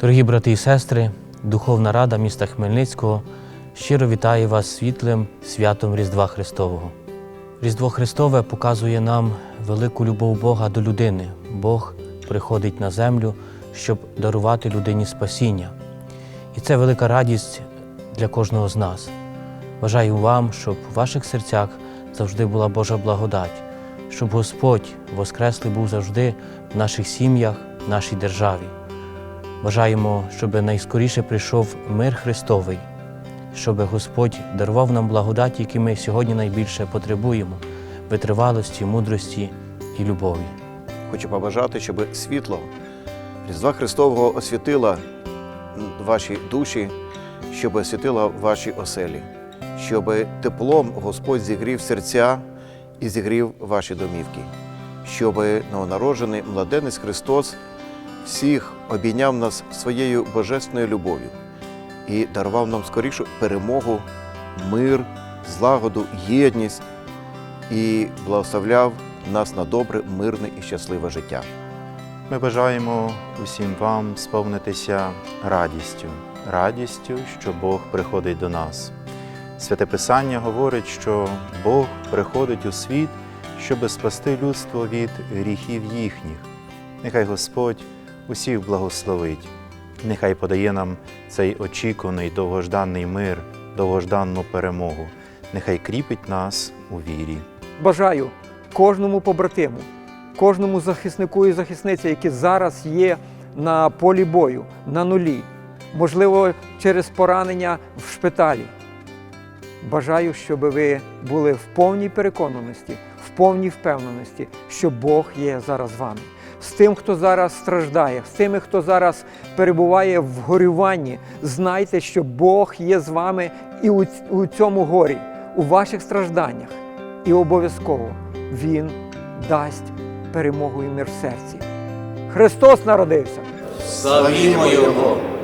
Дорогі брати і сестри, Духовна Рада міста Хмельницького щиро вітає вас світлим святом Різдва Христового. Різдво Христове показує нам велику любов Бога до людини. Бог приходить на землю, щоб дарувати людині спасіння. І це велика радість для кожного з нас. Бажаю вам, щоб у ваших серцях завжди була Божа благодать, щоб Господь Воскреслий був завжди в наших сім'ях, в нашій державі. Бажаємо, щоб найскоріше прийшов мир Христовий, щоб Господь дарував нам благодаті, які ми сьогодні найбільше потребуємо, витривалості, мудрості і любові. Хочу побажати, щоб світло Різдва Христового освітило ваші душі, щоб освітило ваші оселі, щоб теплом Господь зігрів серця і зігрів ваші домівки, щоб новонароджений младенець Христос всіх обійняв нас своєю божественною любов'ю і дарував нам скорішу перемогу, мир, злагоду, єдність і благословляв нас на добре, мирне і щасливе життя. Ми бажаємо усім вам сповнитися радістю, радістю, що Бог приходить до нас. Святе Писання говорить, що Бог приходить у світ, щоб спасти людство від гріхів їхніх. Нехай Господь усіх благословить, нехай подає нам цей очікуваний довгожданий мир, довгожданну перемогу. Нехай кріпить нас у вірі. Бажаю кожному побратиму, кожному захиснику і захисниці, які зараз є на полі бою, на нулі, можливо, через поранення в шпиталі. Бажаю, щоб ви були в повній переконаності, в повній впевненості, що Бог є зараз з вами. З тим, хто зараз страждає, з тими, хто зараз перебуває в горюванні, знайте, що Бог є з вами і у, цьому горі, у ваших стражданнях. І обов'язково Він дасть перемогу і мир в серці. Христос народився! Славімо Його!